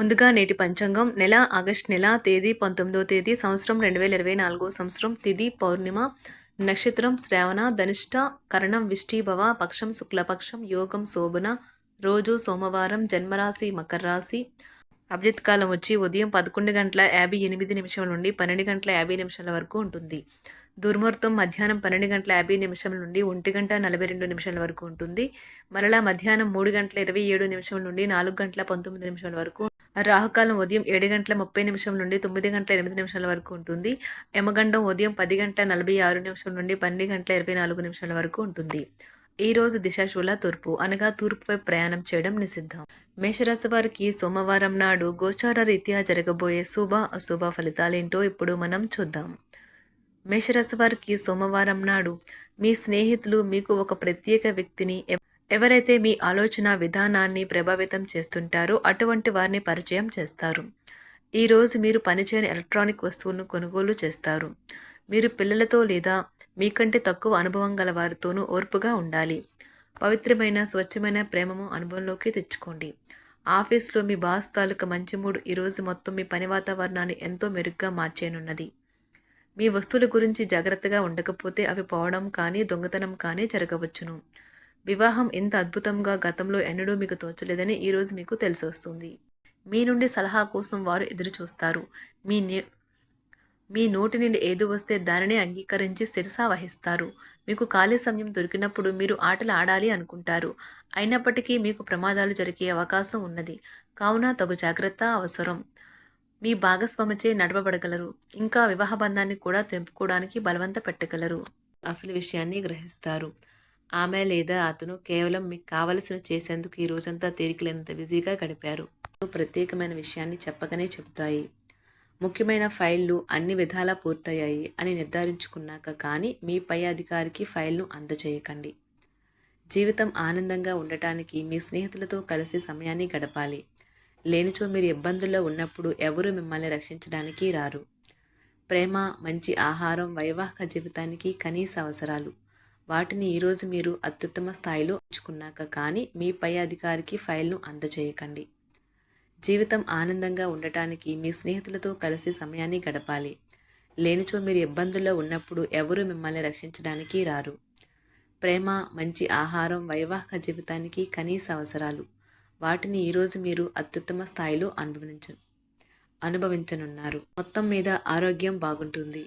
ముందుగా నేటి పంచాంగం నెల ఆగస్ట్ నెల తేదీ పంతొమ్మిదో తేదీ సంవత్సరం రెండు వేల ఇరవై నాలుగో సంవత్సరం తిది పౌర్ణిమ. నక్షత్రం శ్రావణ ధనిష్ట కరణం విష్టిభవ పక్షం శుక్లపక్షం యోగం శోభన. రోజు సోమవారం జన్మరాశి మకర రాశి. అభిజిత్ కాలం వచ్చి ఉదయం పదకొండు గంటల యాభై ఎనిమిది నిమిషాల నుండి పన్నెండు గంటల యాభై నిమిషాల వరకు ఉంటుంది. దుర్ముహూర్తం మధ్యాహ్నం పన్నెండు గంటల యాభై నిమిషాల నుండి ఒంటి గంట నలభై రెండు నిమిషాల వరకు ఉంటుంది. మరలా మధ్యాహ్నం మూడు గంటల ఇరవై ఏడు నిమిషాల నుండి నాలుగు గంటల పంతొమ్మిది నిమిషాల వరకు రాహుకాలం ఉదయం ఏడు గంటల ముప్పై నిమిషం నుండి తొమ్మిది గంటల ఎనిమిది నిమిషాల వరకు ఉంటుంది. యమగండం ఉదయం పది గంటల నలభై ఆరు నిమిషం నుండి పన్నెండు గంటల ఇరవై నాలుగు నిమిషాల వరకు ఉంటుంది. ఈ రోజు దిశాశూల తూర్పు అనగా తూర్పుపై ప్రయాణం చేయడం నిషిద్ధం. మేషరాశి వారికి సోమవారం నాడు గోచార రీత్యా జరగబోయే శుభ అశుభ ఫలితాలేంటో ఇప్పుడు మనం చూద్దాం. మేషరాశి వారికి సోమవారం నాడు మీ స్నేహితులు మీకు ఒక ప్రత్యేక వ్యక్తిని ఎవరైతే మీ ఆలోచన విధానాన్ని ప్రభావితం చేస్తుంటారో అటువంటి వారిని పరిచయం చేస్తారు. ఈరోజు మీరు పనిచేయని ఎలక్ట్రానిక్ వస్తువులను కొనుగోలు చేస్తారు. మీరు పిల్లలతో లేదా మీకంటే తక్కువ అనుభవం గల వారితోనూ ఓర్పుగా ఉండాలి. పవిత్రమైన స్వచ్ఛమైన ప్రేమము అనుభవంలోకి తెచ్చుకోండి. ఆఫీస్లో మీ బాస్ తాలూకా మంచి మూడు ఈరోజు మొత్తం మీ పని వాతావరణాన్ని ఎంతో మెరుగ్గా మార్చేనున్నది మీ వస్తువుల గురించి జాగ్రత్తగా ఉండకపోతే అవి పోవడం కానీ దొంగతనం కానీ జరగవచ్చును. వివాహం ఎంత అద్భుతంగా గతంలో ఎన్నడూ మీకు తోచలేదని ఈరోజు మీకు తెలిసొస్తుంది మీ నుండి సలహా కోసం వారు ఎదురు చూస్తారు. మీ నే మీ నోటి నుండి ఏది వస్తే దానిని అంగీకరించి శిరసా వహిస్తారు. మీకు ఖాళీ సమయం దొరికినప్పుడు మీరు ఆటలు ఆడాలి అనుకుంటారు. అయినప్పటికీ మీకు ప్రమాదాలు జరిగే అవకాశం ఉన్నది. కావున తగు జాగ్రత్త అవసరం. మీ భాగస్వామిచే నడపబడగలరు. ఇంకా వివాహ బంధాన్ని కూడా తెంపుకోవడానికి బలవంత పెట్టగలరు. అసలు విషయాన్ని గ్రహిస్తారు. ఆమె లేదా అతను కేవలం మీకు కావలసిన చేసేందుకు ఈ రోజంతా తీరికలేనంత బిజీగా గడిపారు. ప్రత్యేకమైన విషయాన్ని చెప్పకనే చెబుతాయి ముఖ్యమైన ఫైళ్ళు అన్ని విధాలా పూర్తయ్యాయి అని నిర్ధారించుకున్నాక కానీ మీ పై అధికారికి ఫైల్ను అందజేయకండి. జీవితం ఆనందంగా ఉండటానికి మీ స్నేహితులతో కలిసి సమయాన్ని గడపాలి. లేనిచో మీరు ఇబ్బందుల్లో ఉన్నప్పుడు ఎవరు మిమ్మల్ని రక్షించడానికి రారు. ప్రేమ మంచి ఆహారం వైవాహిక జీవితానికి కనీస అవసరాలు. వాటిని ఈరోజు మీరు అత్యుత్తమ స్థాయిలో ఉంచుకున్నాక కానీ మీ పై అధికారికి ఫైల్ను అందజేయకండి. జీవితం ఆనందంగా ఉండటానికి మీ స్నేహితులతో కలిసి సమయాన్ని గడపాలి. లేనిచో మీరు ఇబ్బందుల్లో ఉన్నప్పుడు ఎవరు మిమ్మల్ని రక్షించడానికి రారు. ప్రేమ మంచి ఆహారం వైవాహిక జీవితానికి కనీస అవసరాలు. వాటిని ఈరోజు మీరు అత్యుత్తమ స్థాయిలో అనుభవించ అనుభవించనున్నారు. మొత్తం మీద ఆరోగ్యం బాగుంటుంది.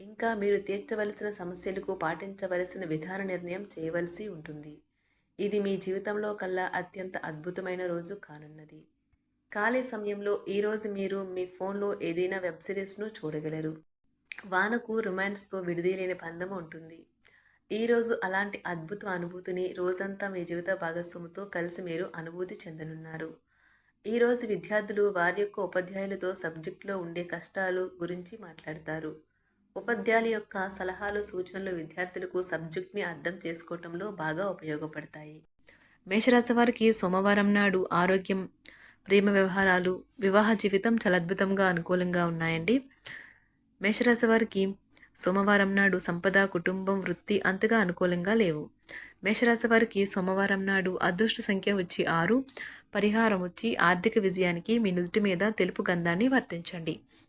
ఇంకా మీరు తీర్చవలసిన సమస్యలకు పాటించవలసిన విధాన నిర్ణయం చేయవలసి ఉంటుంది. ఇది మీ జీవితంలో కల్లా అత్యంత అద్భుతమైన రోజు కానున్నది. ఖాళీ సమయంలో ఈరోజు మీరు మీ ఫోన్లో ఏదైనా వెబ్ సిరీస్ను చూడగలరు. వానకు రొమాన్స్తో విడిదీలేని బంధం ఉంటుంది. ఈరోజు అలాంటి అద్భుత అనుభూతిని రోజంతా మీ జీవిత భాగస్వామితో కలిసి మీరు అనుభూతి చెందనున్నారు. ఈరోజు విద్యార్థులు వారి యొక్క ఉపాధ్యాయులతో సబ్జెక్టులో ఉండే కష్టాలు గురించి మాట్లాడతారు. ఉపాధ్యాయుల యొక్క సలహాలు సూచనలు విద్యార్థులకు సబ్జెక్ట్ని అర్థం చేసుకోవటంలో బాగా ఉపయోగపడతాయి. మేషరాశి వారికి సోమవారం నాడు ఆరోగ్యం ప్రేమ వ్యవహారాలు వివాహ జీవితం చాలా అద్భుతంగా అనుకూలంగా ఉన్నాయండి. మేషరాశి వారికి సోమవారం నాడు సంపద కుటుంబం వృత్తి అంతగా అనుకూలంగా లేవు. మేషరాశి వారికి సోమవారం నాడు అదృష్ట సంఖ్య వచ్చి ఆరు పరిహారం వచ్చి ఆర్థిక విజయానికి మీ నుదుటి మీద తెలుపు గంధాన్ని వర్తించండి.